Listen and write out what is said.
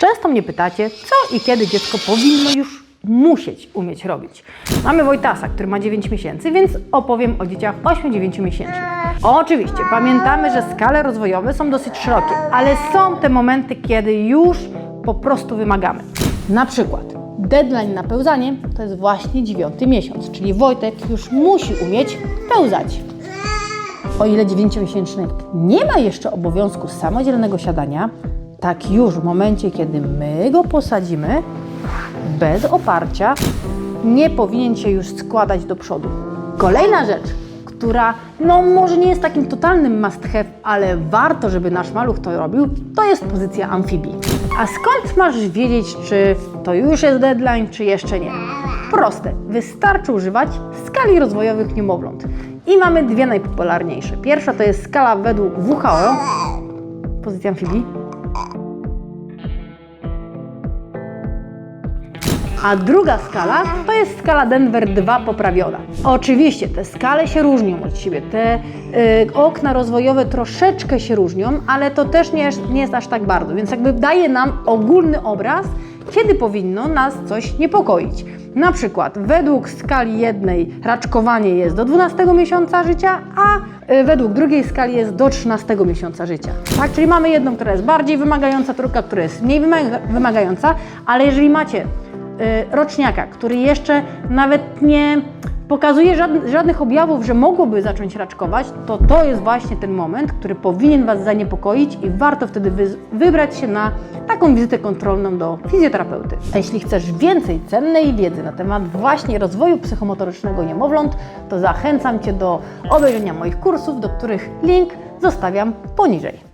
Często mnie pytacie, co i kiedy dziecko powinno już musieć umieć robić. Mamy Wojtasa, który ma 9 miesięcy, więc opowiem o dzieciach 8-9 miesięcznych. Oczywiście, pamiętamy, że skale rozwojowe są dosyć szerokie, ale są te momenty, kiedy już po prostu wymagamy. Na przykład deadline na pełzanie to jest właśnie 9 miesiąc, czyli Wojtek już musi umieć pełzać. O ile 9-miesięczny nie ma jeszcze obowiązku samodzielnego siadania, tak już w momencie, kiedy my go posadzimy, bez oparcia, nie powinien się już składać do przodu. Kolejna rzecz, która no może nie jest takim totalnym must have, ale warto, żeby nasz maluch to robił, to jest pozycja amfibii. A skąd masz wiedzieć, czy to już jest deadline, czy jeszcze nie? Proste, wystarczy używać skali rozwojowych niemowląt. I mamy dwie najpopularniejsze. Pierwsza to jest skala według WHO, pozycja amfibii. A druga skala to jest skala Denver 2 poprawiona. Oczywiście te skale się różnią od siebie, te y, okna rozwojowe troszeczkę się różnią, ale to też nie jest, nie jest aż tak bardzo, więc jakby daje nam ogólny obraz, kiedy powinno nas coś niepokoić. Na przykład według skali jednej raczkowanie jest do 12 miesiąca życia, a y, według drugiej skali jest do 13 miesiąca życia. Tak, czyli mamy jedną, która jest bardziej wymagająca, druga, która jest mniej wymaga- wymagająca, ale jeżeli macie roczniaka, który jeszcze nawet nie pokazuje żadn- żadnych objawów, że mogłoby zacząć raczkować, to to jest właśnie ten moment, który powinien Was zaniepokoić i warto wtedy wy- wybrać się na taką wizytę kontrolną do fizjoterapeuty. A jeśli chcesz więcej cennej wiedzy na temat właśnie rozwoju psychomotorycznego niemowląt, to zachęcam Cię do obejrzenia moich kursów, do których link zostawiam poniżej.